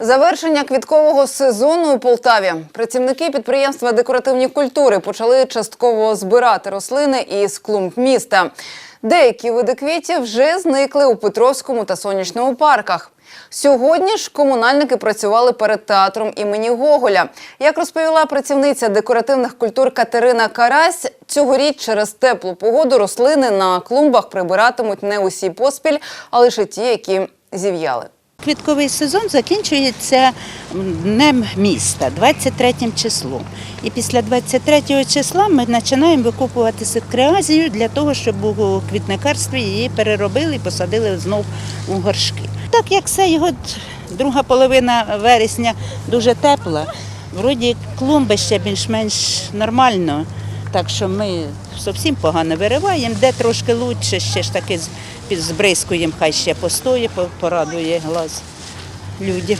Завершення квіткового сезону у Полтаві. Працівники підприємства декоративні культури почали частково збирати рослини із клумб міста. Деякі види квітів вже зникли у Петровському та Сонячному парках. Сьогодні ж комунальники працювали перед театром імені Гоголя. Як розповіла працівниця декоративних культур Катерина Карась, цьогоріч через теплу погоду рослини на клумбах прибиратимуть не усі поспіль, а лише ті, які зів'яли. Квітковий сезон закінчується днем міста, 23 числом. І після 23 числа ми починаємо викопувати ситкреазію для того, щоб у квітникарстві її переробили і посадили знов у горшки. Так як це його друга половина вересня дуже тепла, вроді клумби ще більш-менш нормально. Так що ми зовсім погано вириваємо, де трошки краще, ще ж таки збризкуємо, хай ще постоїть, порадує глаз людям.